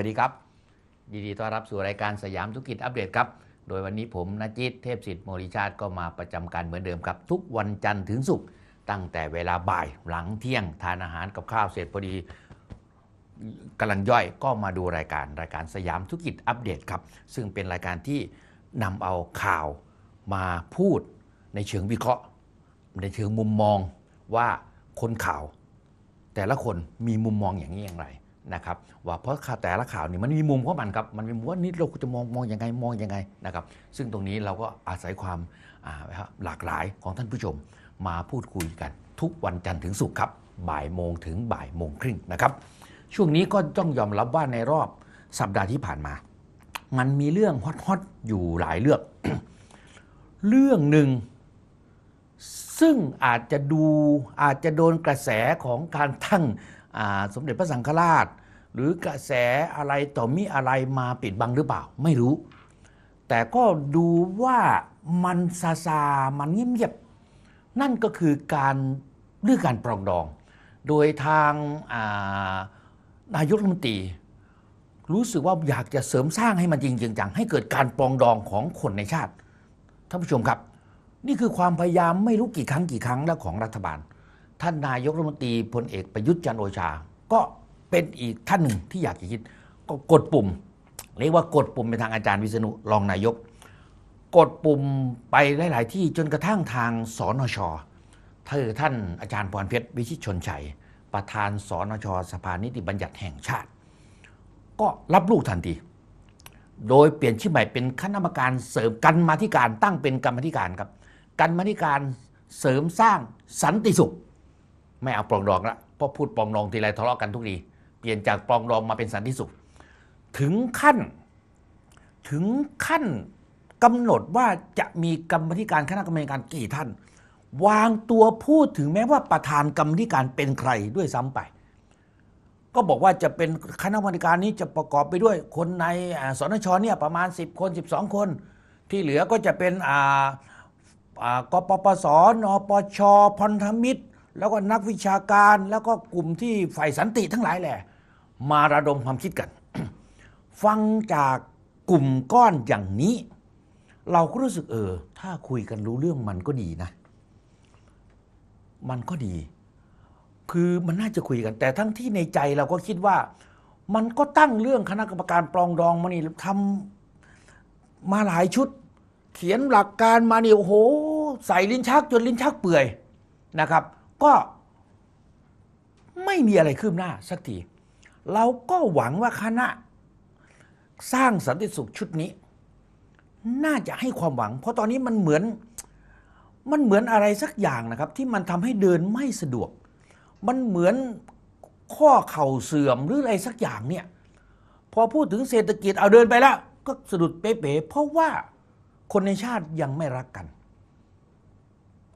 สวัสดีครับยินดีต้อนรับสู่รายการสยามธุรกิจอัปเดตครับ โดยวันนี้ผมนจิตเทพสิทธิ์โมริชาติก็มาประจำการเหมือนเดิมครับ ทุกวันจันทร์ถึงศุกร์ตั้งแต่เวลาบ่ายหลังเที่ยงทานอาหารกับข้าวเสร็จพอดีกำลังย่อยก็มาดูรายการรายการสยามธุรกิจอัปเดตครับ ซึ่งเป็นรายการที่นำเอาข่าวมาพูดในเชิงวิเคราะห์ ในเชิงมุมมองว่าคนข่าว แต่ละคนมีมุมมองอย่างนี้อย่างไร นะครับว่าเพราะข่าวแต่ละข่าวนี่มันมีมุมของมันครับมันมีมุมว่านี่เราจะมองมองยังไงมองยังไงนะครับซึ่งตรงนี้เราก็อาศัยความาหลากหลายของท่านผู้ชมมาพูดคุยกัน ทุกวันจันทร์ถึงศุกร์ครับบ่ายโมงถึงบ่ายโมงครึ่งนะครับช่วงนี้ก็ต้องยอมรับว่าในรอบสัปดาห์ที่ผ่านมา มันมีเรื่องฮอตๆอยู่หลายเรื่อง เรื่องหนึ่งซึ่งอาจจะดูอาจจะโดนกระแสของการตั้งสมเด็จพระสังฆราช หรือกระแสอะไรต่อมีอะไรมาปิดบังหรือเปล่า ไม่รู้ แต่ก็ดูว่ามันซาซา มันเงียบๆนั่นก็คือการเรื่องการปรองดอง โดยทางานายกรัฐมนตรีรู้สึกว่าอยากจะเสริมสร้างให้มันจริงจังให้เกิดการปรองดองของคนในชาติท่านผู้ชมครับ นี่คือความพยายามไม่รู้กี่ครั้งกี่ครั้งแล้วของรัฐบาล ท่านนายกรัฐมนตรีพลเอกประยุทธ์จันโอชา ก็ เป็นอีกท่านหนึ่งที่อยากจะคิดก็กดปุ่ม เรียกว่ากดปุ่มไปทางอาจารย์วิษณุรองนายก กดปุ่มไปหลาย ๆ ที่จนกระทั่งทางสนชเธอท่านอาจารย์พรเพชรวิชิตชนชัย ประธานสนชสภานิติบัญญัติแห่งชาติ ก็รับลูกทันทีโดยเปลี่ยนชื่อใหม่เป็นคณะกรรมการเสริมกันมาธิการตั้งเป็นกรรมธิการครับกันมาธิการเสริมสร้างสันติสุข ไม่เอาปรองดองละเพราะพูดปรองดองทีไรทะเลาะกันทุกที เปลี่ยนจากปรองดองมาเป็นสันติสุข ถึงขั้นถึงขั้นกำหนดว่าจะมีกรรมธิการคณะกรรมการกี่ท่าน วางตัวพูดถึงแม้ว่าประธานกรรมธิการเป็นใครด้วยซ้ำไป ก็บอกว่าจะเป็นคณะกรรมการนี้จะประกอบไปด้วย คนในสนชเนี่ยประมาณ 10 คน 12 คน ที่เหลือก็จะเป็นอ่ากปปสนปชพันธมิตร แล้วก็นักวิชาการแล้วก็กลุ่มที่ฝ่ายสันติทั้งหลายแหละ มาระดมความคิดกัน ฟังจากกลุ่มก้อนอย่างนี้ เราก็รู้สึกเออ ถ้าคุยกันรู้เรื่องมันก็ดีนะ มันก็ดี คือมันน่าจะคุยกัน แต่ทั้งที่ในใจเราก็คิดว่า มันก็ตั้งเรื่องคณะกรรมการปรองดองมานี่ทำมาหลายชุด เขียนหลักการมานี่โอ้โห ใส่ลิ้นชักจนลิ้นชักเปื่อยนะครับ ก็ไม่มีอะไรคืบหน้าสักที เราก็หวังว่าคณะ สร้างสันติสุขชุดนี้ น่าจะให้ความหวัง เพราะตอนนี้มันเหมือนมันเหมือนอะไรสักอย่างนะครับ ที่มันทำให้เดินไม่สะดวก มันเหมือนข้อเข่าเสื่อมหรืออะไรสักอย่างเนี่ย พอพูดถึงเศรษฐกิจเอาเดินไปแล้ว ก็สะดุดเป๊ะๆเพราะว่าคนในชาติยังไม่รักกัน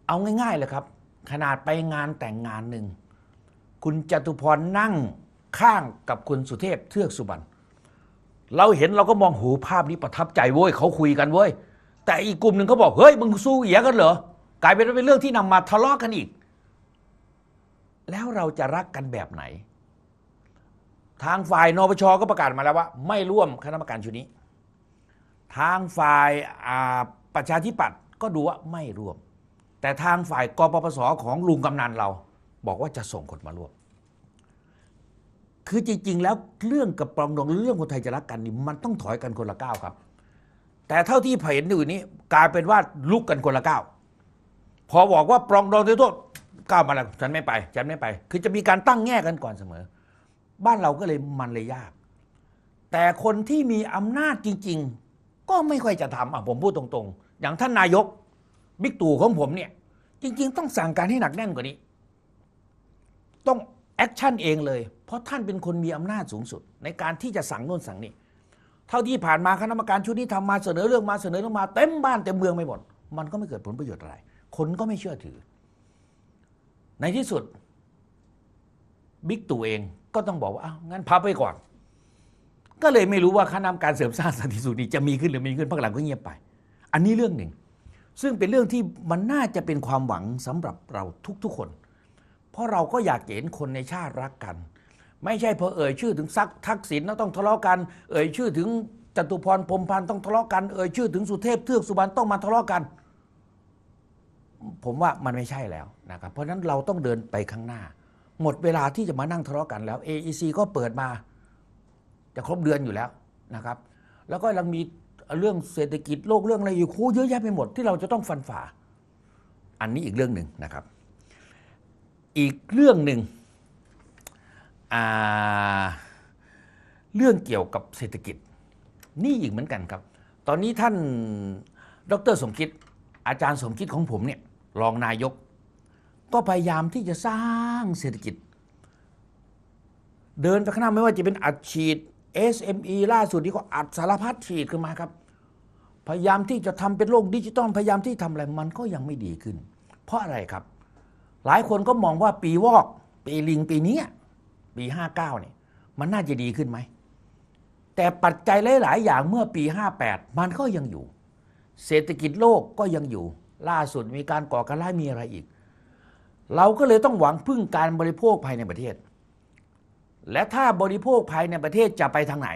เอาง่ายๆเลยครับ ขนาดไปงานแต่งงานหนึ่ง คุณจตุพรนั่ง ข้างกับคุณสุเทพเทือกสุบรรณเราเห็นเราก็มองหูภาพนี้ประทับใจเว้ยเขาคุยกันเว้ยแต่อีกกลุ่มหนึ่งเขาบอกเฮ้ยมึงสู้เหยียกันเหรอกลายเป็นว่าเป็นเรื่องที่นำมาทะเลาะกันอีก แล้วเราจะรักกันแบบไหน ทางฝ่ายนปชก็ประกาศมาแล้วว่า ไม่ร่วมคณะกรรมการชุดนี้ ทางฝ่ายาประชาธิปัตย์ก็ดูว่าไม่ร่วม แต่ทางฝ่ายกปปสของลุงกำนันเรา บอกว่าจะส่งคนมาร่วม คือจริง ๆ แล้วเรื่องกับปรองดองเรื่องคนไทยจะรักกันนี่มันต้องถอยกันคนละก้าวครับ แต่เท่าที่เห็นอยู่นี้กลายเป็นว่าลุกกันคนละก้าวพอบอกว่าปรองดองโทษก้าวมาแล้วฉันไม่ไปฉันไม่ไป คือจะมีการตั้งแง่กันก่อนเสมอ บ้านเราก็เลยมันเลยยาก แต่คนที่มีอำนาจจริง ๆ ก็ไม่ค่อยจะทำอะผมพูดตรงๆ อย่างท่านนายกบิ๊กตู่ของผมเนี่ย จริง ๆ ต้องสั่งการให้หนักแน่นกว่านี้ ต้องแอคชั่นเองเลย เพราะท่านเป็นคนมีอำนาจสูงสุด ในการที่จะสั่งโน่นสั่งนี่เท่าที่ผ่านมาคณะกรรมการชุดนี้ทำมาเสนอเรื่องมาเสนอเรื่องมาเต็มบ้านเต็มเมืองไปหมด มันก็ไม่เกิดผลประโยชน์อะไร คนก็ไม่เชื่อถือ ในที่สุดบิ๊กตู่เองก็ต้องบอกว่าอ้าวงั้นพับไปก่อน ก็เลยไม่รู้ว่าคณะกรรมการเสริมสร้างสันติสุขนี้จะมีขึ้นหรือไม่มีขึ้นพักหลังก็เงียบไป อันนี้เรื่องหนึ่ง ซึ่งเป็นเรื่องที่มันน่าจะเป็นความหวังสำหรับเราทุกๆคน เพราะเราก็อยากเห็นคนในชาติรักกัน ไม่ใช่พอเอ่ยชื่อถึงซักทักษิณแล้วต้องทะเลาะกัน เอ่ยชื่อถึงจตุพรพรมพันธ์ต้องทะเลาะกันเอ่ยชื่อถึงสุเทพเทือกสุบรรณต้องมาทะเลาะกัน ผมว่ามันไม่ใช่แล้วนะครับเพราะฉะนั้นเราต้องเดินไปข้างหน้า หมดเวลาที่จะมานั่งทะเลาะกันแล้ว AEC ก็เปิดมา จะครบเดือนอยู่แล้วนะครับ แล้วก็ยังมีเรื่องเศรษฐกิจโลกเรื่องอะไรอยู่คู่เยอะแยะไปหมดที่เราจะต้องฟันฝ่า อันนี้อีกเรื่องหนึ่งนะครับ อีกเรื่องหนึ่ง เรื่องเกี่ยวกับเศรษฐกิจ นี่อีกเหมือนกันครับ ตอนนี้ท่านดรสมคิด อาจารย์สมคิดของผมเนี่ยรองนายก ก็พยายามที่จะสร้างเศรษฐกิจ เดินไปข้างหน้าไม่ว่าจะเป็นอัดฉีด SME ล่าสุดนี้ก็อัดสารพัดฉีดขึ้นมาครับ พยายามที่จะทำเป็นโลกดิจิตอลพยายามที่ทำอะไรมันก็ยังไม่ดีขึ้น เพราะอะไรครับ หลายคนก็มองว่าปีวอก ปีลิงปีนี้ ปี 59เนี่ยมันน่าจะดีขึ้นไหม แต่ปัจจัยหลาย ๆ อย่างเมื่อปี 58 มันก็ยังอยู่ เศรษฐกิจโลกก็ยังอยู่ ล่าสุดมีการก่อการร้ายมีอะไรอีก เราก็เลยต้องหวังพึ่งการบริโภคภายในประเทศ และถ้าบริโภคภายในประเทศจะไปทางไหน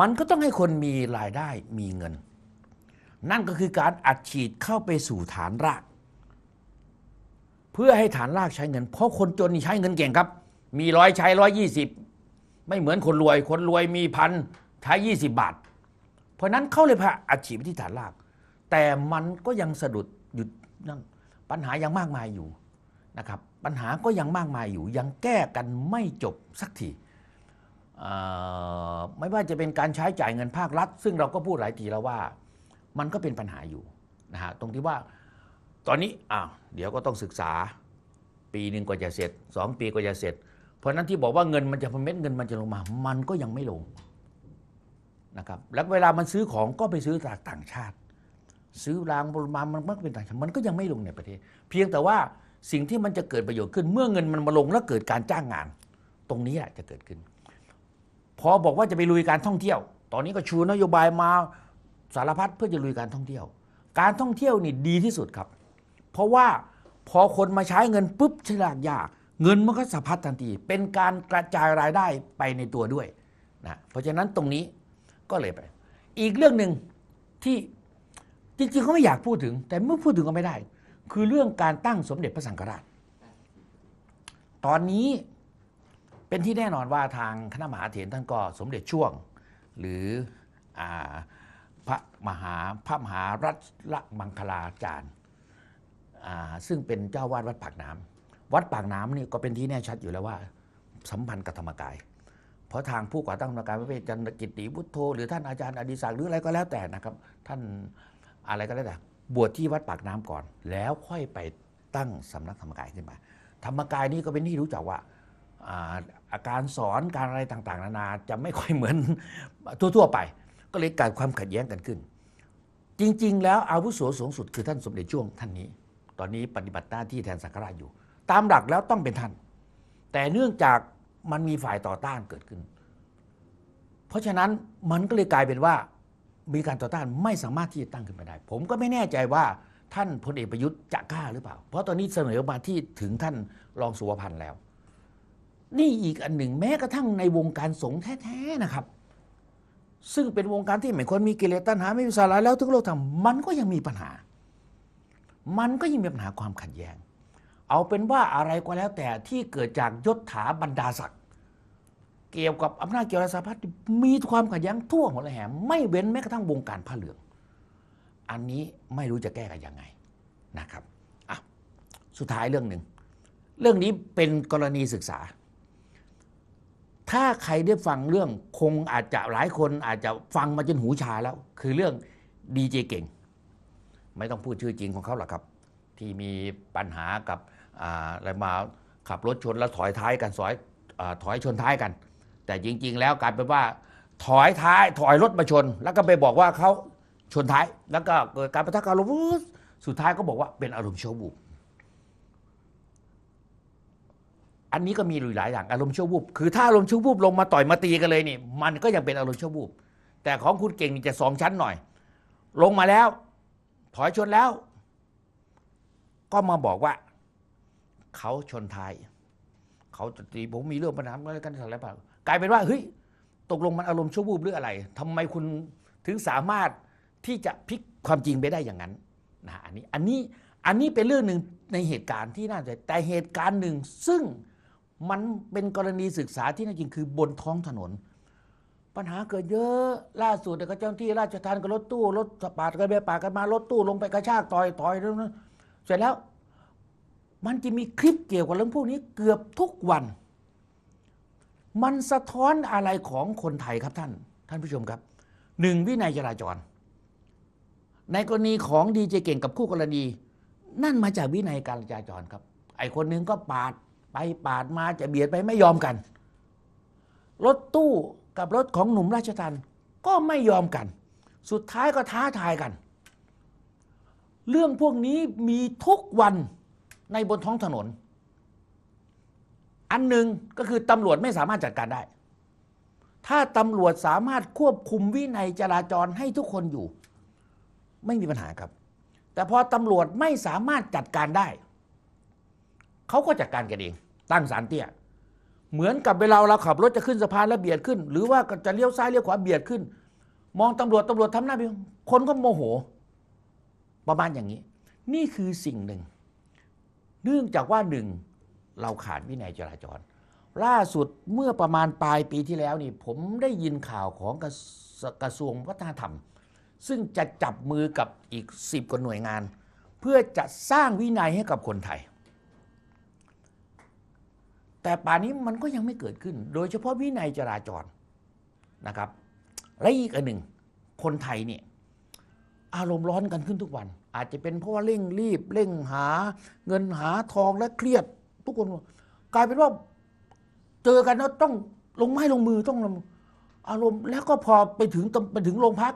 มันก็ต้องให้คนมีรายได้มีเงิน นั่นก็คือการอัดฉีดเข้าไปสู่ฐานราก เพื่อให้ฐานรากใช้เงิน เพราะคนจนนี่ใช้เงินเก่งครับ มีร้อยใช้ร้อยยี่สิบไม่เหมือนคนรวย คนรวยมีพันใช้ยี่สิบบาท เพราะนั้นเขาเลยพาอัดฉีดไปที่ฐานราก แต่มันก็ยังสะดุดหยุดนั่นปัญหายังมากมายอยู่นะครับ ปัญหาก็ยังมากมายอยู่ ยังแก้กันไม่จบสักทีไม่ว่าจะเป็นการใช้จ่ายเงินภาครัฐ ซึ่งเราก็พูดหลายทีแล้วว่า มันก็เป็นปัญหาอยู่นะฮะตรงที่ว่าตอนนี้อ้าวเดี๋ยวก็ต้องศึกษาปีหนึ่งกว่าจะเสร็จสองปีกว่าจะเสร็จ เพราะนั้นที่บอกว่าเงินมันจะเม็ดเงินมันจะลงมา มันก็ยังไม่ลงนะครับแล้วเวลามันซื้อของก็ไปซื้อจากต่างชาติ ซื้อรางบรมามันมักเป็นต่างชาติมันก็ยังไม่ลงในประเทศ เพียงแต่ว่าสิ่งที่มันจะเกิดประโยชน์ขึ้น เมื่อเงินมันมาลงแล้วเกิดการจ้างงาน ตรงนี้แหละจะเกิดขึ้น พอบอกว่าจะไปลุยการท่องเที่ยว ตอนนี้ก็ชูนโยบายมาสารพัดเพื่อจะลุยการท่องเที่ยว การท่องเที่ยวนี่ดีที่สุดครับ เพราะว่าพอคนมาใช้เงินปุ๊บฉลากยาก เงินมันก็สะพัดทันที เป็นการกระจายรายได้ไปในตัวด้วยนะเพราะฉะนั้นตรงนี้ก็เลยไป อีกเรื่องหนึ่งที่จริงๆเขาไม่อยากพูดถึง แต่เมื่อพูดถึงก็ไม่ได้ คือเรื่องการตั้งสมเด็จพระสังฆราช ตอนนี้เป็นที่แน่นอนว่าทางคณะมหาเถรท่านก็สมเด็จช่วง หรืออพระมหาพระมหารัชละมังคลาจารย์ซึ่งเป็นเจ้าวาดวัดปากน้ำ วัดปากน้ำนี่ก็เป็นที่แน่ชัดอยู่แล้วว่า สัมพันธ์กับธรรมกาย เพราะทางผู้ก่อตั้งธรรมกายพระเพชจันทกิติพุทโธหรือท่านอาจารย์อดิศักดิ์หรืออะไรก็แล้วแต่นะครับ ท่านอะไรก็แล้วแต่บวชที่วัดปากน้ำก่อน แล้วค่อยไปตั้งสำนักธรรมกายขึ้นมา ธรรมกายนี่ก็เป็นที่รู้จักว่าอ่าอาการสอนการอะไรต่างๆ นานาจะไม่ค่อยเหมือนทั่วๆไป ก็เลยเกิดความขัดแย้งกันขึ้น จริง ๆ แล้วอาวุโสสูงสุดคือท่านสมเด็จช่วงท่านนี้ ตอนนี้ปฏิบัติหน้าที่แทนสังฆราชอยู่ ตามหลักแล้วต้องเป็นท่าน แต่เนื่องจากมันมีฝ่ายต่อต้านเกิดขึ้น เพราะฉะนั้นมันก็เลยกลายเป็นว่า มีการต่อต้านไม่สามารถที่จะตั้งขึ้นมาได้ ผมก็ไม่แน่ใจว่าท่านพลเอกประยุทธ์จะกล้าหรือเปล่า เพราะตอนนี้เสนอมาที่ถึงท่านรองสุวพันธ์แล้ว นี่อีกอันหนึ่งแม้กระทั่งในวงการสงฆ์แท้ๆนะครับ ซึ่งเป็นวงการที่ไม่ควรมีกิเลสตัณหาไม่มีสาระแล้วทุกโลกทำมันก็ยังมีปัญหา มันก็ยังมีปัญหาความขัดแย้ง เอาเป็นว่าอะไรก็แล้วแต่ที่เกิดจากยศถาบรรดาศักดิ์เกี่ยวกับอำนาจเกี่ยวกับสาพัดมีความขัดแย้งทั่วหมดเลยแหมไม่เว้นแม้กระทั่งวงการผ้าเหลือง อันนี้ไม่รู้จะแก้กันยังไงนะครับอะสุดท้ายเรื่องหนึ่งเรื่องนี้เป็นกรณีศึกษา ถ้าใครได้ฟังเรื่องคงอาจจะหลายคนอาจจะฟังมาจนหูชาแล้ว คือเรื่องดีเจเก่ง ไม่ต้องพูดชื่อจริงของเขาหรอกครับ ที่มีปัญหากับ อะไรมาขับรถชนแล้วถอยท้ายกันสอยอถอยชนท้ายกัน แต่จริง ๆ แล้วกลายเป็นว่า ถอยท้ายถอยรถมาชน แล้วก็ไปบอกว่าเขาชนท้าย แล้วก็เกิดการประทะกันลมสุดท้ายก็บอกว่าเป็นอารมณ์ชั่ววูบอันนี้ก็มีหลายอย่างอารมณ์ชั่ววูบคือถ้าอารมณ์ชั่ววูบลงมาต่อยมาตีกันเลยนี่ มันก็ยังเป็นอารมณ์ชั่ววูบแต่ของคุณเก่งนี่จะสองชั้นหน่อย ลงมาแล้ว ถอยชนแล้ว ก็มาบอกว่า เขาชนท้ายเขาจะตีผมมีเรื่องปัญหาอะไรกันอะไรเปล่ากลายเป็นว่าเฮ้ยตกลงมันอารมณ์ชั่ววูบหรืออะไรทำไมคุณถึงสามารถที่จะพลิกความจริงไปได้อย่างนั้นนะอันนี้อันนี้อันนี้เป็นเรื่องหนึ่งในเหตุการณ์ที่น่าสนใจแต่เหตุการณ์หนึ่งซึ่งมันเป็นกรณีศึกษาที่น่าจริงคือบนท้องถนน ปัญหาเกิดเยอะล่าสุดเนี่ก็เจ้าหน้าที่ราชทานกับรถตู้รถปาดกันไปปาดกันมารถตู้ลงไปกระชากต่อยต่อยแล้วนเสร็จแล้ว มันจะมีคลิปเกี่ยวกับเรื่องพวกนี้เกือบทุกวัน มันสะท้อนอะไรของคนไทยครับท่าน ท่านผู้ชมครับหนึ่งวินัยจราจร ในกรณีของดีเจเก่งกับคู่กรณี นั่นมาจากวินัยการจราจรครับ ไอคนหนึงก็ปาดไปปาดมาจะเบียดไปไม่ยอมกัน รถตู้กับรถของหนุ่มราชทันก็ไม่ยอมกัน สุดท้ายก็ท้าทายกัน เรื่องพวกนี้มีทุกวัน ในบนท้องถนน อันหนึ่งก็คือตำรวจไม่สามารถจัดการได้ ถ้าตำรวจสามารถควบคุมวินัยจราจรให้ทุกคนอยู่ ไม่มีปัญหาครับ แต่พอตำรวจไม่สามารถจัดการได้ เขาก็จัดการกันเอง ตั้งสารเตี้ย เหมือนกับเวลาเราขับรถจะขึ้นสะพานแล้วเบียดขึ้น หรือว่าจะเลี้ยวซ้ายเลี้ยวขวาเบียดขึ้น มองตำรวจตำรวจทำหน้าที่คนก็โมโหประมาณอย่างนี้ นี่คือสิ่งหนึ่ง เนื่องจากว่าหนึ่งเราขาดวินัยจราจร ล่าสุดเมื่อประมาณปลายปีที่แล้วนี่ผมได้ยินข่าวของกระกระทรวงวัฒนธรรม ซึ่งจะจับมือกับอีกสิบกว่าหน่วยงาน เพื่อจะสร้างวินัยให้กับคนไทย แต่ป่านนี้มันก็ยังไม่เกิดขึ้น โดยเฉพาะวินัยจราจรนะครับและอีกอันหนึ่งคนไทยเนี่ยอารมณ์ร้อนกันขึ้นทุกวัน อาจจะเป็นเพราะว่าเร่งรีบ เร่งหา เงินหาทองและเครียด ทุกคน กลายเป็นว่า เจอกันแล้วต้องลงไม้ลงมือต้องอารมณ์แล้วก็พอไปถึงไปถึงโรงพัก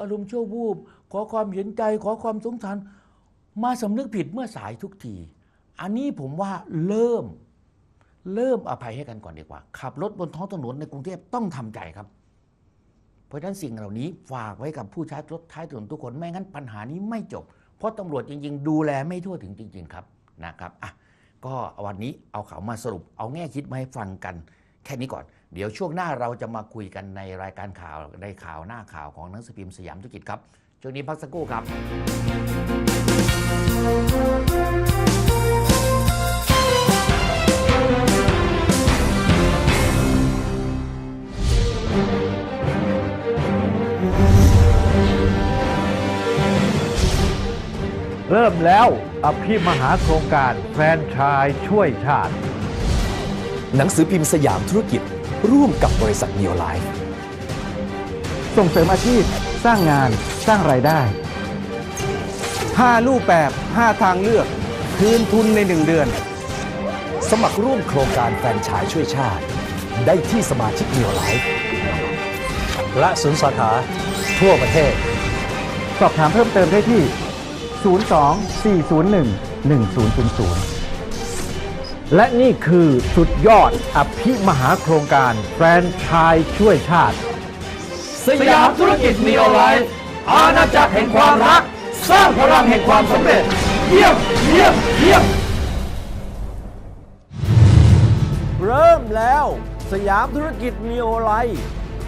อารมณ์ชั่ววูบ ขอความเห็นใจ ขอความสงสารมาสำนึกผิดเมื่อสายทุกที อันนี้ผมว่าเริ่ม เริ่มอภัยให้กันก่อนดีกว่า ขับรถบนท้องถนนในกรุงเทพต้องทำใจครับ ราะฉะนั้นสิ่งเหล่านี้ฝากไว้กับผู้ใช้รถท้ายถนนทุกคนไม่งั้นปัญหานี้ไม่จบ เพราะตำรวจจริง ๆ ดูแลไม่ทั่วถึงจริง ๆ ครับนะครับอะก็วันนี้เอาข่าวมาสรุป เอาแง่คิดมาให้ฟังกัน แค่นี้ก่อน เดี๋ยวช่วงหน้าเราจะมาคุยกันในรายการข่าวในข่าวหน้าข่าวของนังสือพิมพ์สยามธุรกิจครับช่วงนี้พักสักครู่ครับ เริ่มแล้วอภิมหาโครงการแฟรนไชายช่วยชาติ หนังสือพิมพ์สยามธุรกิจ ร่วมกับบริษัท Neo Life ส่งเสริมอาชีพ สร้างงานสร้างรายได้ 5 รูปแบบ 5 ทางเลือก คืนทุนใน 1 เดือน สมัครร่วมโครงการแฟรนไชส์ช่วยชาติ ได้ที่สมาชิก Neo Life และศูนย์สาขาทั่วประเทศ สอบถามเพิ่มเติมได้ที่ 02 401 1000 และนี่คือสุดยอดอภิมหาโครงการแฟรนไชายช่วยชาติ สยามธุรกิจ Neo Life อาณาจักรแห่งความรัก สร้างพลังแห่งความสำเร็จ เยี่ยม เยี่ยม เยี่ยม เริ่มแล้ว สยามธุรกิจมีโอไล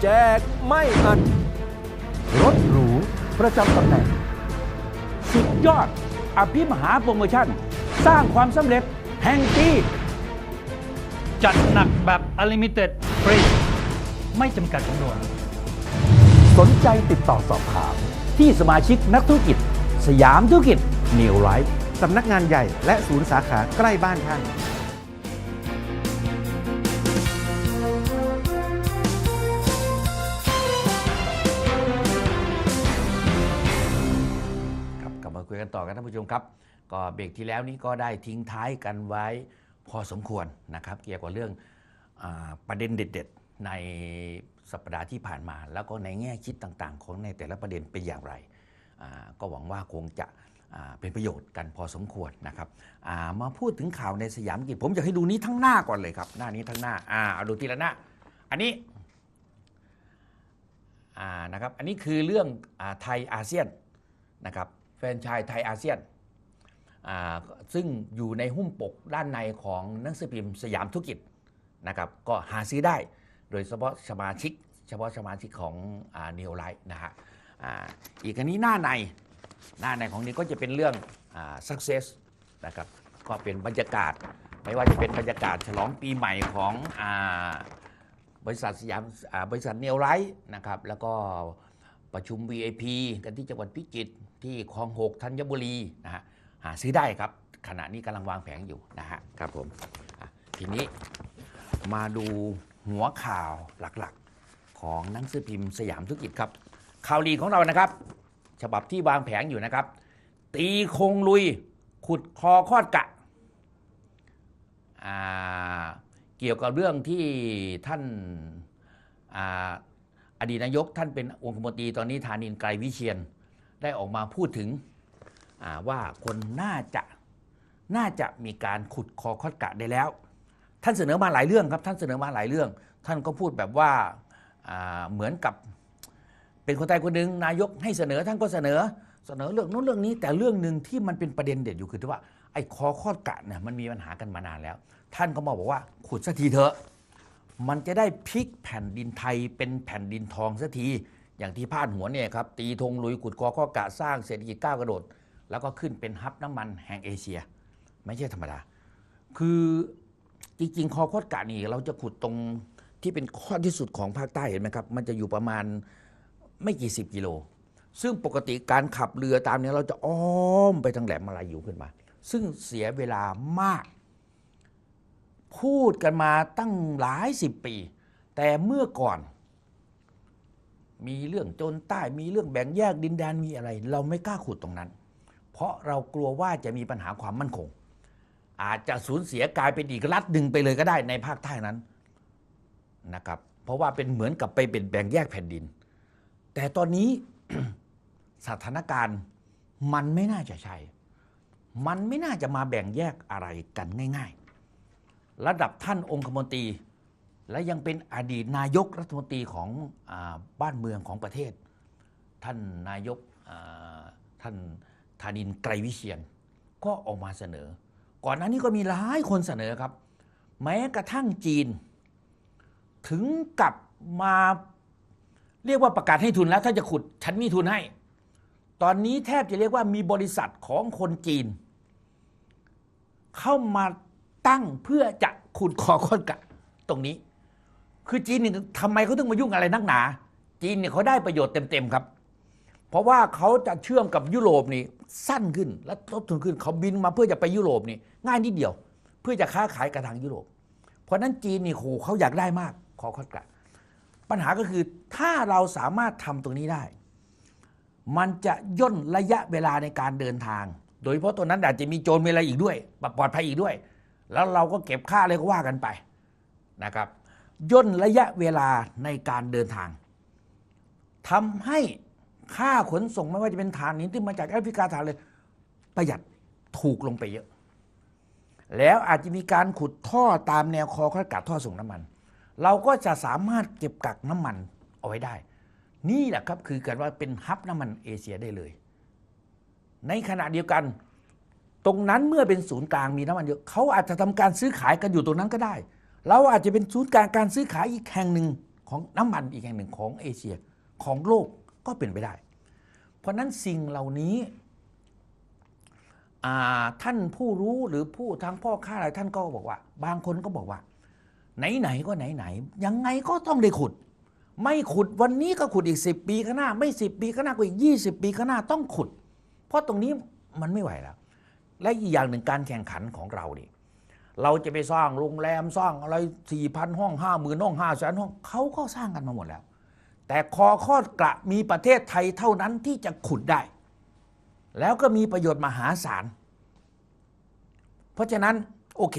แจกไม่อันรถหรู ประจำตำแหน่ง สุดยอด อภิมหาโปรโมชั่น สร้างความสำเร็จแห่งปีจัดหนักแบบอลิมิเต็ดฟรีไม่จำกัดจำนวน สนใจติดต่อสอบถาม ที่สมาชิกนักธุรกิจ สยามธุรกิจนิวไลฟ์สำนักงานใหญ่และศูนย์สาขาใกล้บ้านท่าน ต่อกันท่านผู้ชมครับ ก็เบรกที่แล้วนี้ก็ได้ทิ้งท้ายกันไว้พอสมควรนะครับ เกี่ยวกับเรื่องอประเด็นเด็ด ๆ ในสัปดาห์ที่ผ่านมา แล้วก็ในแง่คิดต่างๆ ของในแต่ละประเด็นเป็นอย่างไร ก็หวังว่าคงจะเป็นประโยชน์กันพอสมควรนะครับามาพูดถึงข่าวในสยามกิจผมอยากให้ดูนี้ทั้งหน้าก่อนเลยครับ หน้านี้ทั้งหน้าอ่าเอาดูทีละหน้า อันนี้อ่านะครับอันนี้คือเรื่องอไทยอาเซียนนะครับ แฟนชายไทยอาเซียน ซึ่งอยู่ในหุ้มปกด้านในของหนังสือพิมพ์สยามธุรกิจนะครับก็หาซื้อได้โดยเฉพาะสมาชิก เฉพาะสมาชิกของเนโอไลท์นะฮะอีกอันนี้หน้าในหน้าในของนี้ก็จะเป็นเรื่อง success นะครับก็เป็นบรรยากาศไม่ว่าจะเป็นบรรยากาศฉลองปีใหม่ของอบริษัทสยามบริษัทเนโอไลท์นะครับแล้วก็ประชุม VIP กันที่จังหวัดพิจิตร ที่คลองหกธัญบุรีนะฮะหาซื้อได้ครับ ขณะนี้กำลังวางแผงอยู่นะฮะครับผมอะทีนี้มาดูหัวข่าวหลักๆ ของหนังสือพิมพ์สยามธุรกิจครับ ข่าวดีของเรานะครับ ฉบับที่วางแผงอยู่นะครับ ตีคงลุย ขุดคอคอดกะอ่าเกี่ยวกับเรื่องที่ท่านอาอดีตนายกท่านเป็นองคมนตรีตอนนี้ธานินทร์ไกรวิเชียน ได้ออกมาพูดถึงว่าคนน่าจะน่าจะมีการขุดคอคอดกะได้แล้ว ท่านเสนอมาหลายเรื่องครับ ท่านเสนอมาหลายเรื่อง ท่านก็พูดแบบว่าอ่าเหมือนกับเป็นคนไทยคนหนึ่งนายกให้เสนอท่านก็เสนอเสนอเรื่องนู้นเรื่องนี้ แต่เรื่องหนึ่งที่มันเป็นประเด็นเด็ดอยู่คือที่ว่าไอ้คอคอดกะเนี่ยมันมีปัญหากันมานานแล้ว ท่านก็มาบอกว่าขุดสักทีเถอะ มันจะได้พลิกแผ่นดินไทยเป็นแผ่นดินทองสักที อย่างที่พาดหัวเนี่ยครับตีธงลุยขุดคอข้อกะสร้างเศรษฐกิจก้าวกระโดด แล้วก็ขึ้นเป็นฮับน้ำมันแห่งเอเชีย ไม่ใช่ธรรมดา คือจริงๆคอคอกะนี่เราจะขุดตรงที่เป็นข้อที่สุดของภาคใต้เห็นไหมครับ มันจะอยู่ประมาณไม่กี่สิบกิโล ซึ่งปกติการขับเรือตามนี้เราจะอ้อมไปทางแหลมมาลายูขึ้นมา ซึ่งเสียเวลามาก พูดกันมาตั้งหลายสิบปี แต่เมื่อก่อน มีเรื่องโจนใต้มีเรื่องแบ่งแยกดินแดนมีอะไร เราไม่กล้าขุดตรงนั้น เพราะเรากลัวว่าจะมีปัญหาความมั่นคง อาจจะสูญเสียกลายเป็นอีกรัฐหนึ่งไปเลยก็ได้ในภาคใต้นั้นนะครับเพราะว่าเป็นเหมือนกับไปเป็นแบ่งแยกแผ่นดิน แต่ตอนนี้สถานการณ์มันไม่น่าจะใช่ มันไม่น่าจะมาแบ่งแยกอะไรกันง่าย ๆ ระดับท่านองคมนตรี และยังเป็นอดีตนายกรัฐมนตรีของอาบ้านเมืองของประเทศ ท่านนายกอ่าท่านธานินไกรวิเชียนก็ออกมาเสนอ ก่อนหน้านี้ก็มีหลายคนเสนอครับ แม้กระทั่งจีน ถึงกับมาเรียกว่าประกาศให้ทุนแล้ว ถ้าจะขุดฉันมีทุนให้ ตอนนี้แทบจะเรียกว่ามีบริษัทของคนจีน เข้ามาตั้งเพื่อจะขุดคอคอนกะตรงนี้ คือจีนนี่ทำไมเขาต้องมายุ่งอะไรนักหนา จีนเนี่ยเขาได้ประโยชน์เต็มๆครับ เพราะว่าเขาจะเชื่อมกับยุโรปนี่สั้นขึ้นและลดทุนขึ้นเขาบินมาเพื่อจะไปยุโรปนี่ง่ายนิดเดียว เพื่อจะค้าขายกับทางยุโรป เพราะฉะนั้นจีนนี่โหเขาอยากได้มากคอคอนกะปัญหาก็คือถ้าเราสามารถทำตรงนี้ได้ มันจะย่นระยะเวลาในการเดินทาง โดยเฉพาะตัวนั้นอาจจะมีโจรมีอะไรอีกด้วยปลอดภัยอีกด้วย แล้วเราก็เก็บค่าอะไรก็ว่ากันไปนะครับ ย่นระยะเวลาในการเดินทางทำให้ค่าขนส่งไม่ว่าจะเป็นถ่านหินที่มาจากแอฟริกาถ่านเลยประหยัดถูกลงไปเยอะ แล้วอาจจะมีการขุดท่อตามแนวคอคอกัดท่อส่งน้ำมัน เราก็จะสามารถเก็บกักน้ำมันเอาไว้ได้ นี่แหละครับคือการว่าเป็นฮับน้ำมันเอเชียได้เลย ในขณะเดียวกัน ตรงนั้นเมื่อเป็นศูนย์กลางมีน้ำมันเยอะเขาอาจจะทำการซื้อขายกันอยู่ตรงนั้นก็ได้ เราอาจจะเป็นศูนย์กลางการซื้อขายอีกแห่งหนึ่งของน้ำมันอีกแห่งหนึ่งของเอเชียของโลกก็เป็นไปได้ เพราะฉะนั้นสิ่งเหล่านี้ท่านผู้รู้หรือผู้ทางพ่อค้าอะไรท่านก็บอกว่า บางคนก็บอกว่า ไหนๆก็ไหนๆยังไงก็ต้องได้ขุด ไม่ขุดวันนี้ก็ขุดอีก 10 ปีข้างหน้า ไม่ 10 ปีข้างหน้าก็อีก 20 ปีข้างหน้าต้องขุด เพราะตรงนี้มันไม่ไหวแล้ว และอีกอย่างหนึ่งการแข่งขันของเรานี่ เราจะไปสร้างโรงแรมสร้างอะไรสี่พันห้องห้าหมื่นห้องห้าแสนห้องเขาก็สร้างกันมาหมดแล้ว แต่คอคอดกระมีประเทศไทยเท่านั้นที่จะขุดได้ แล้วก็มีประโยชน์มหาศาล เพราะฉะนั้นโอเค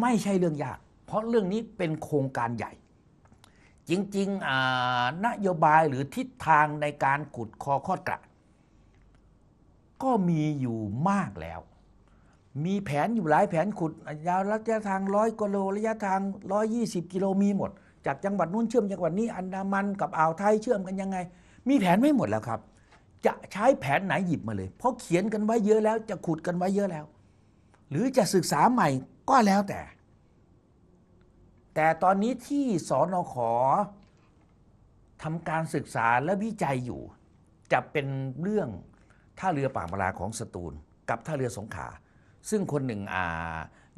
ไม่ใช่เรื่องยาก เพราะเรื่องนี้เป็นโครงการใหญ่ จริงๆนโยบายหรือทิศทางในการขุดคอคอดกระก็มีอยู่มากแล้ว มีแผนอยู่หลายแผนขุดยาวระยะทางร้อยกิโลระยะทางร้อยี่สิบกิโลมีหมด จากจังหวัดนู้นเชื่อมจังหวัดนี้อันดามันกับอ่าวไทยเชื่อมกันยังไง มีแผนไม่หมดแล้วครับ จะใช้แผนไหนหยิบมาเลย เพราะเขียนกันไว้เยอะแล้วจะขุดกันไว้เยอะแล้ว หรือจะศึกษาใหม่ก็แล้วแต่ แต่ตอนนี้ที่สอนอขอทำการศึกษาและวิจัยอยู่ จะเป็นเรื่องท่าเรือปากบราของสตูล กับท่าเรือสงขลา ซึ่งคนหนึ่งอ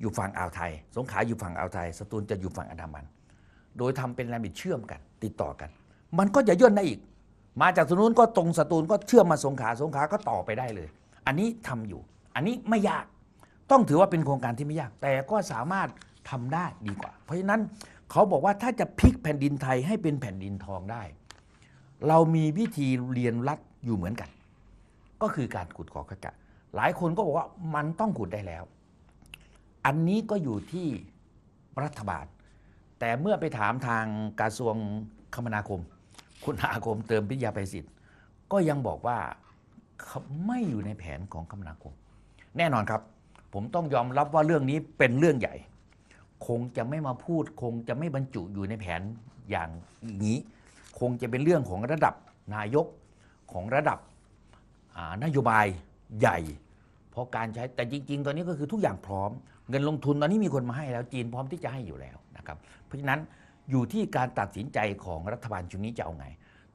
อยู่ฝั่งอ่าวไทย สงขลาอยู่ฝั่งอ่าวไทย สตูลจะอยู่ฝั่งอันดามัน โดยทำเป็นแรมบิดเชื่อมกัน ติดต่อกัน มันก็จะย่นได้อีก มาจากตรงนู้นก็ตรงสตูลก็เชื่อมมาสงขลาสงขลาก็ต่อไปได้เลย อันนี้ทำอยู่ อันนี้ไม่ยาก ต้องถือว่าเป็นโครงการที่ไม่ยาก แต่ก็สามารถทำได้ดีกว่า เพราะฉะนั้นเขาบอกว่าถ้าจะพลิกแผ่นดินไทยให้เป็นแผ่นดินทองได้ เรามีวิธีเรียนรัดอยู่เหมือนกัน ก็คือการขุดขอขกะ หลายคนก็บอกว่ามันต้องขุดได้แล้ว อันนี้ก็อยู่ที่รัฐบาล แต่เมื่อไปถามทางกระทรวงคมนาคม คุณอาคมเติมพิยาไปสิทธิ์ ก็ยังบอกว่าไม่อยู่ในแผนของคมนาคม แน่นอนครับ ผมต้องยอมรับว่าเรื่องนี้เป็นเรื่องใหญ่ คงจะไม่มาพูด คงจะไม่บรรจุอยู่ในแผนอย่างนี้ คงจะเป็นเรื่องของระดับนายกของระดับนโยบาย ใหญ่ เพราะการใช้แต่จริง ๆ ตอนนี้ก็คือทุกอย่างพร้อม เงินลงทุนตอนนี้มีคนมาให้แล้วจีนพร้อมที่จะให้อยู่แล้วนะครับเพราะฉะนั้นอยู่ที่การตัดสินใจของรัฐบาลชุดนี้จะเอาไง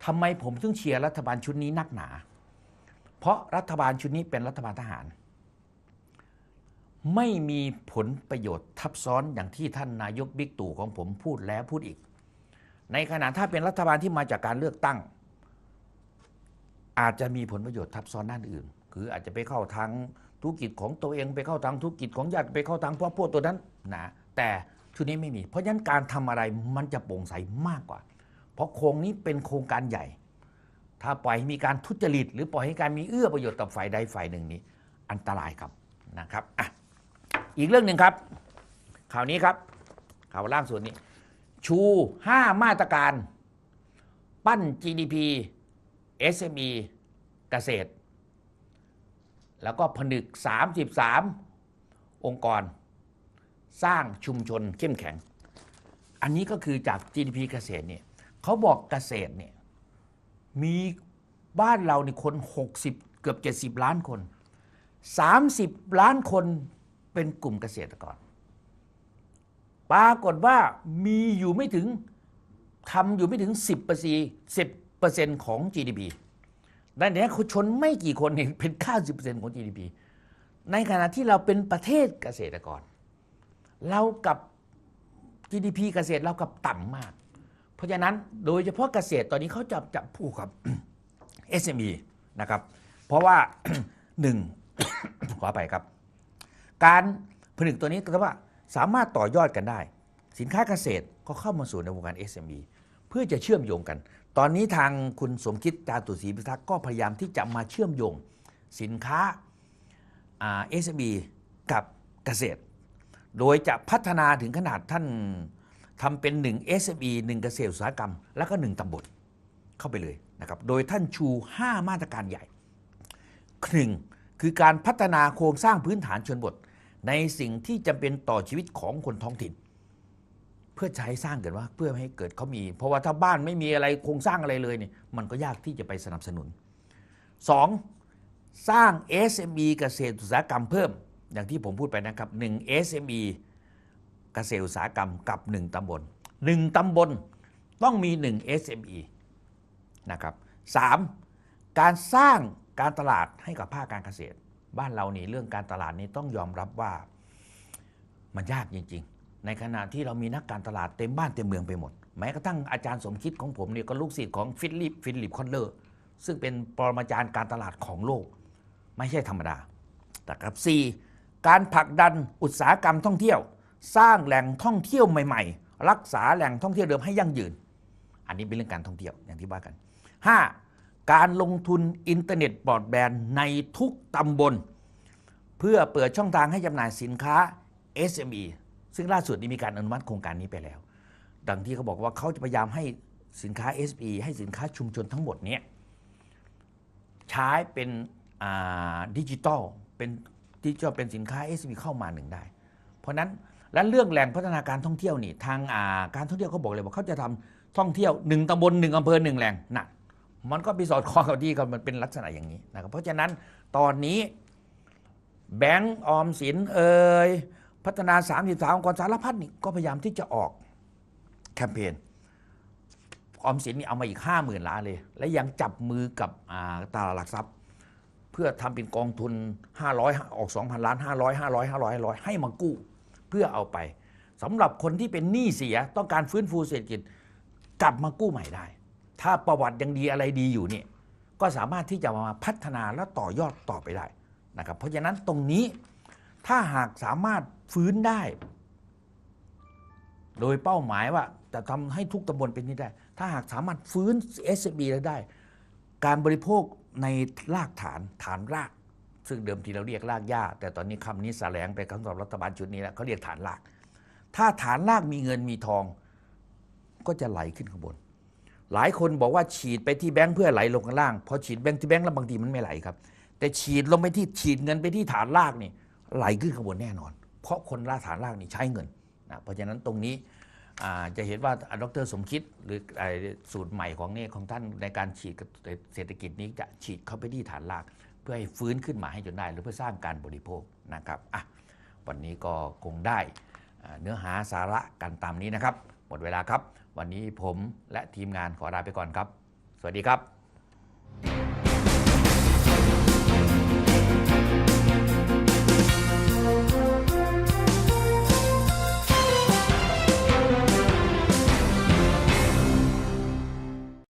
ทำไมผมถึงเชียร์รัฐบาลชุดนี้นักหนา เพราะรัฐบาลชุดนี้เป็นรัฐบาลทหาร ไม่มีผลประโยชน์ทับซ้อนอย่างที่ท่านนายกบิ๊กตู่ของผมพูดแล้วพูดอีก ในขณะถ้าเป็นรัฐบาลที่มาจากการเลือกตั้ง อาจจะมีผลประโยชน์ทับซ้อนด้านอื่น คืออาจจะไปเข้าทางธุรกิจของตัวเองไปเข้าทางธุรกิจของญาติไปเข้าทางพวกพวกตัวนั้นนะแต่ชุดนี้ไม่มี เพราะฉะนั้นการทำอะไรมันจะโปร่งใสมากกว่า เพราะโครงนี้เป็นโครงการใหญ่ ถ้าปล่อยให้มีการทุจริต หรือปล่อยให้การมีเอื้อประโยชน์ต่อฝ่ายใดฝ่ายหนึ่งนี้ อันตรายครับนะครับอะอีกเรื่องหนึ่งครับข่าวนี้ครับข่าวล่างส่วนนี้ ชู 5 มาตรการ ปั้น GDP SME เกษตร แล้วก็ผนึก 33 องค์กร สร้างชุมชนเข้มแข็ง อันนี้ก็คือจาก GDP เกษตรเนี่ยเขาบอกเกษตรเนี่ยมีบ้านเราเนี่ยคน 60 เกือบ 70 ล้านคน 30 ล้านคนเป็นกลุ่มเกษตรกร ปรากฏว่ามีอยู่ไม่ถึงทำอยู่ไม่ถึง 10เปอร์เซ็นต์10เปอร์เซ็นต์ของ GDP ดังนั้นคนชนไม่กี่คนเองเป็น 90%ของ GDP ในขณะที่เราเป็นประเทศเกษตรกร เรากับ GDP เกษตรเรากับต่ำมาก เพราะฉะนั้นโดยเฉพาะเกษตรตอนนี้เขาจะจับผู้กับ SME นะครับ เพราะว่าหนึ่งขอไปครับ การผนึกตัวนี้ก็ว่าสามารถต่อยอดกันได้ สินค้าเกษตรก็เข้ามาสู่ในวงการ SME เพื่อจะเชื่อมโยงกัน ตอนนี้ทางคุณสมคิดจาตุศรีพิทักษ์ก็พยายามที่จะมาเชื่อมโยงสินค้าเอ่า SME กับเกษตร โดยจะพัฒนาถึงขนาดท่านทำเป็น1 SME 1 เกษตรอุตสาหกรรม แล้วก็ 1ตำบลเข้าไปเลยนะครับ โดยท่านชู 5 มาตรการใหญ่หนึ่งคือการพัฒนาโครงสร้างพื้นฐานชนบท ในสิ่งที่จำเป็นต่อชีวิตของคนท้องถิ่น เพื่อใช้สร้างเกิดว่าเพื่อให้เกิดเขามี เพราะว่าถ้าบ้านไม่มีอะไรโครงสร้างอะไรเลยเนี่ยมันก็ยากที่จะไปสนับสนุน 2. สร้าง SME เกษตรอุตสาหกรรมเพิ่ม อย่างที่ผมพูดไปนะครับ 1 SME เกษตรอุตสาหกรรมกับ 1ตำบล 1ตำบลต้องมี 1 SME นะครับ 3. การสร้างการตลาดให้กับภาคการเกษตร บ้านเรานี่เรื่องการตลาดนี้ต้องยอมรับว่ามันยากจริงๆ ในขณะที่เรามีนักการตลาดเต็มบ้านเต็มเมืองไปหมด แม้กระทั่งอาจารย์สมคิดของผมเนี่ยก็ลูกศิษย์ของฟิลิปฟิลิปคอนเลอร์ซึ่งเป็นปรมาจารย์การตลาดของโลก ไม่ใช่ธรรมดาแต่ครับ 4. การผลักดันอุตสาหกรรมท่องเที่ยว สร้างแหล่งท่องเที่ยวใหม่ ๆ รักษาแหล่งท่องเที่ยวเดิมให้ยั่งยืน อันนี้เป็นเรื่องการท่องเที่ยวอย่างที่ว่ากัน 5. การลงทุนอินเทอร์เน็ตบรอดแบนด์ในทุกตำบล เพื่อเปิดช่องทางให้จำหน่ายสินค้า SME ซึ่งล่าสุดนี้มีการอนุมัติโครงการนี้ไปแล้ว ดังที่เขาบอกว่าเขาจะพยายามให้สินค้า SME ให้สินค้าชุมชนทั้งหมดเนี้ยใช้เป็นดิจิตอลเป็นดิจิตอลเป็นสินค้า SME เข้ามาหนึ่งได้ เพราะนั้นและเรื่องแหล่งพัฒนาการท่องเที่ยวนี่ทางาการท่องเที่ยวเขาบอกเลยว่าเขาจะทำท่องเที่ยวหนึ่งตำบลหนึ่งอำเภอหนึ่งแหล่งนะมันก็ไปสอดคล้องกับที่มันเป็นลักษณะอย่างนี้นะครับเพราะฉะนั้นตอนนี้แบงก์ออมสินเอ่ย พัฒนา 33องค์กรสารพัดนี่ก็พยายามที่จะออกแคมเปญออมสินนี่เอามาอีก 5 0,000 ล้านเลย และยังจับมือกับอ่าตลาดหลักทรัพย์ เพื่อทำเป็นกองทุน 500 ออก 2,000 ล้าน 500 500 500 500 ให้มากู้ เพื่อเอาไปสำหรับคนที่เป็นหนี้เสียต้องการฟื้นฟูเศรษฐกิจกลับมากู้ใหม่ได้ ถ้าประวัติยังดีอะไรดีอยู่เนี่ยก็สามารถที่จะมาพัฒนาและต่อยอดต่อไปได้นะครับเพราะฉะนั้นตรงนี้ ถ้าหากสามารถฟื้นได้ โดยเป้าหมายว่าจะทำให้ทุกตำบลเป็นนี้ได้ ถ้าหากสามารถฟื้น SMB แล้วได้ การบริโภคในรากฐานฐานราก ซึ่งเดิมทีเราเรียกรากหญ้า แต่ตอนนี้คำนี้แสลงไปคำสำหรับรัฐบาลชุดนี้แล้วเขาเรียกฐานราก ถ้าฐานรากมีเงินมีทอง ก็จะไหลขึ้นข้างบน หลายคนบอกว่าฉีดไปที่แบงค์เพื่อไหลลงข้างล่างพอฉีดแบงค์ที่แบงค์แล้วบางทีมันไม่ไหลครับ แต่ฉีดลงไปที่ฉีดเงินไปที่ฐานรากนี่ ไหลขึ้นข้างบนแน่นอน เพราะคนล่าฐานรากนี่ใช้เงินนะเพราะฉะนั้นตรงนี้จะเห็นว่าดรสมคิดหรือสูตรใหม่ของนี่ของท่านในการฉีดเศรษฐกิจนี้จะฉีดเข้าไปที่ฐานรากเพื่อให้ฟื้นขึ้นมาให้จนได้ หรือเพื่อสร้างการบริโภคนะครับอะวันนี้ก็คงได้เนื้อหาสาระกันตามนี้นะครับ หมดเวลาครับ วันนี้ผมและทีมงานขอลาไปก่อนครับ สวัสดีครับ